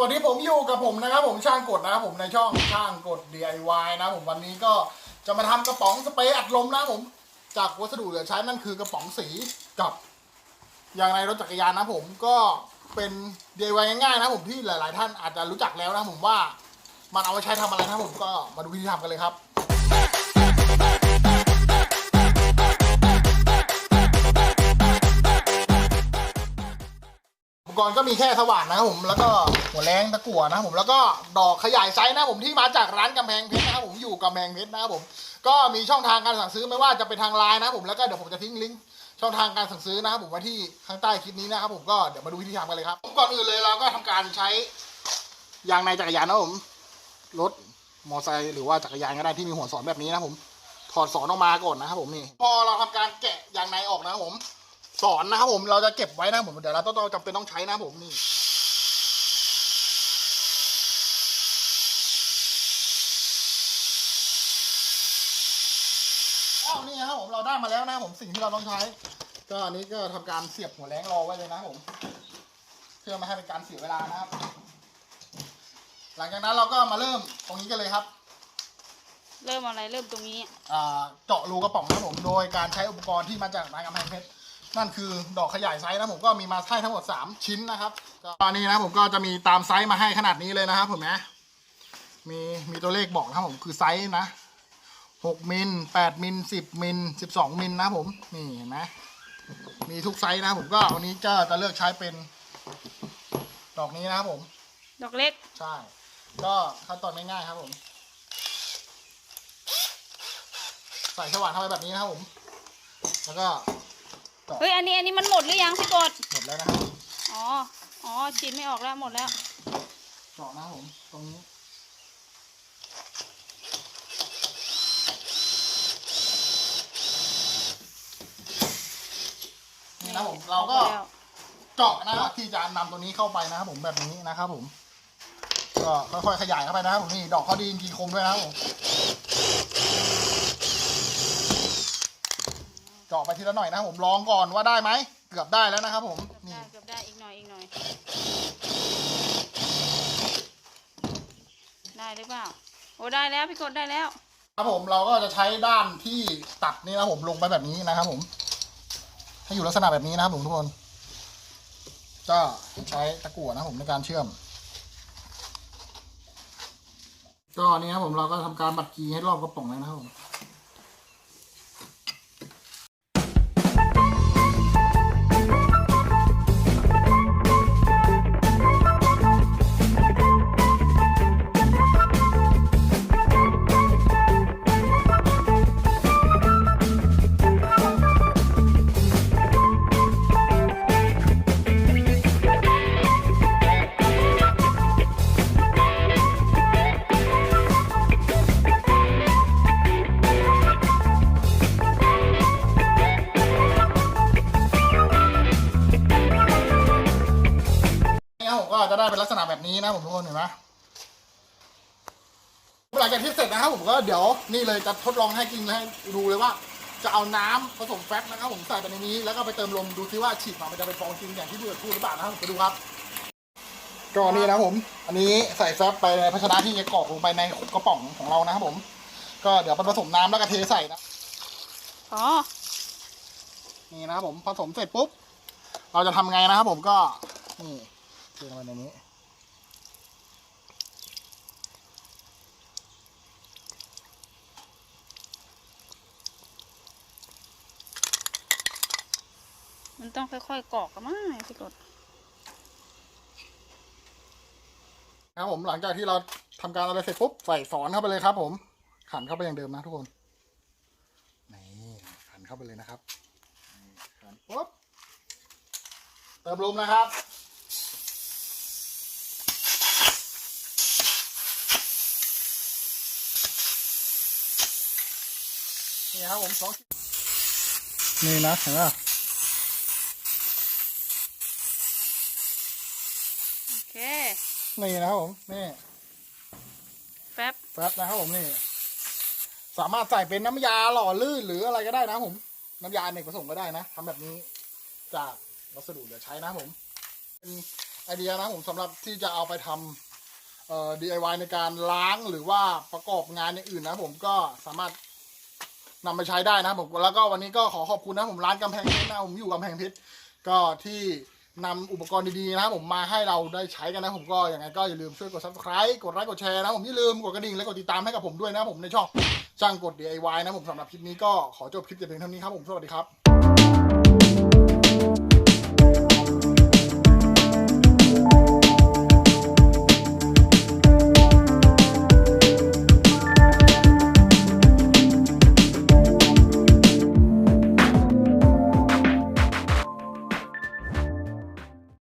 วัสดีผมอยู่กับผมนะครับผมช่างกดนะครับผมในช่องช่างกด DIY นะครับผมวันนี้ก็จะมาทำกระป๋องสเปรย์อัดลมนะครับผม จากวัสดุเหลือใช้นั่นคือกระป๋องสีกับยางในรถจักรยานนะครับผมก็เป็น DIY ง่ายๆนะครับผมที่หลาย ๆ ท่านอาจจะรู้จักแล้วนะครับผมว่า มันเอาไปใช้ทำอะไรนะครับผมก็มาดูวิธีทำกันเลยครับ รก็มีแค่สว่านนะครับผมแล้วก็หัวแรงตะกั่วนะครับผมแล้วก็ดอกขยายไซส์นะครับผมที่มาจากร้านกำแพงเพชรนะครับผมอยู่กำแพงเพชรนะครับผมก็มีช่องทางการสั่งซื้อไม่ว่าจะเป็นทางไลน์นะครับผมแล้วก็เดี๋ยวผมจะทิ้งลิงก์ช่องทางการสั่งซื้อนะครับผมไว้ที่ข้างใต้คลิปนี้นะครับผมก็เดี๋ยวมาดูวิธีทำกันเลยครับก่อนอื่นเลยเราก็ทำการใช้ยางในจักรยานนะผมรถมอเตอร์ไซค์หรือว่าจักรยานก็ได้ที่มีหัวสอนแบบนี้นะผมถอดสอนออกมาก่อนนะครับผมนี่พอเราทำการแกะยางในออกนะครับผม สอนนะครับผมเราจะเก็บไว้นะครับผมเดี๋ยวเราต้องต้องจำเป็นต้องใช้นะครับผมนี่อ้าวนี่นะครับผมเราได้มาแล้วนะครับผมสิ่งที่เราต้องใช้ ก็อันนี้ก็ทำการเสียบหัวแรงรอไว้เลยนะครับผม เพื่อไม่ให้เป็นการเสียเวลานะครับ หลังจากนั้นเราก็มาเริ่มตรงนี้กันเลยครับ เริ่มอะไรเริ่มตรงนี้ อ่าเจาะรูกระป๋องนะครับผมโดยการใช้อุปกรณ์ที่มาจากร้านกำแพงเพชร นั่นคือดอกขยายไซส์นะผมก็มีมาให้ทั้งหมด 3 ชิ้นนะครับก็ตอนนี้นะผมก็จะมีตามไซส์มาให้ขนาดนี้เลยนะครับผมนะมีมีตัวเลขบอกนะครับผมคือไซส์นะ6มิล8มิล10มิล12มิลนะครับผมนี่เห็นไหมมีทุกไซส์นะครับผมก็วันนี้ก็จะเลือกใช้เป็น ดอกนี้นะครับผม ดอกเล็กใช่ ก็ขั้นตอนง่ายๆครับผม ใส่สว่านเข้าไปแบบนี้นะครับผม แล้วก็ เฮ้ยอันนี้อันนี้มันหมดหรือยังพี่กดหมดแล้วนะครับอ๋ออ๋อชิ้นไม่ออกแล้วหมดแล้วเจาะนะครับผมตรงนี้นี่นะครับผมเราก็ออแล้วเจาะนะครับที่จะนำตัวนี้เข้าไปนะครับผมแบบนี้นะครับผม ก็ค่อยๆขยายเข้าไปนะครับผมนี่ดอกเขาดีจริงๆคมด้วยนะครับผม เจาะไปทีละหน่อยนะครับผมลองก่อนว่าได้ไหมเกือบได้แล้วนะครับ ผมนี่ได้เกือบได้อีกหน่อยอีกหน่อย ได้หรือเปล่าโอ้ได้แล้วพี่กดได้แล้ว ครับผมเราก็จะใช้ด้านที่ตัดนี่นะครับผมลงไปแบบนี้นะครับ ผม ให้อยู่ลักษณะแบบนี้นะครับผมทุกคนก็ใช้ตะกั่วนะครับผมในการเชื่อมก็อันนี้ครับผมเราก็ทำการบัดกีให้รอบกระป๋องเลยนะครับผม นลักษณะแบบนี้นะผมทุกคนเห็นไหมหลังจากที่เสร็จนะครับผมก็เดี๋ยวนี่เลยจะทดลองให้กินให้ดูเลยว่า จะเอาน้ำผสมแฟตนะครับผมใส่ไปในนี้แล้วก็ไปเติมลมดูซิว่าฉีดมามันจะเป็นฟองจริงอย่างที่เพื่อนพูดหรือเปล่านะครับผมไปดูครับก็นี่นะครับผม อันนี้ใส่แฟตไปในภาชนะที่จะกรอกลงไปในกระป๋องของเรานะครับผม ก็เดี๋ยวไปผสมน้ำแล้วก็เทใส่นะอ๋อนี่นะครับผมผสมเสร็จปุ๊บ เราจะทำไงนะครับผมก็นี่เทลงไปในนี้ มันต้องค่อยๆกรอกกันมั้งพี่กดครับผมหลังจากที่เราทำการอะไรเสร็จปุ๊บใส่สอนเข้าไปเลยครับ ผม ขันเข้าไปอย่างเดิมนะทุกคนนี่ขันเข้าไปเลยนะครับขันปุ๊บเติมลมนะครับนี่ครับผมสองนี่นะเห็นไหม โอ เคนี่นะครับผมนี่แป๊บแฟบนะครับผมนี่ สามารถใส่เป็นน้ำยาหล่อลื่นหรืออะไรก็ได้นะครับผม น้ำยาอเนกประสงค์ก็ได้นะทำแบบนี้จากวัสดุเหลือใช้นะครับผมเป็นไอเดียนะครับผมสำหรับที่จะเอาไปทำเอ่อ DIY ในการล้างหรือว่าประกอบงานอย่างอื่นนะครับผมก็สามารถนำไปใช้ได้นะครับผมแล้วก็วันนี้ก็ขอขอบคุณนะครับผมร้านกำแพงเพชรนะครับผมอยู่กำแพงเพชรก็ที่ นำอุปกรณ์ดีๆนะครับผมมาให้เราได้ใช้กันนะผมก็อย่างไรก็อย่าลืมช่วยกด subscribe กดไลค์กดแชร์นะผมอย่าลืมกดกระดิ่งและกดติดตามให้กับผมด้วยนะผมในช่องช่างกด DIY นะผมสำหรับคลิปนี้ก็ขอจบคลิปแต่เพียงเท่านี้ครับผมสวัสดีครับ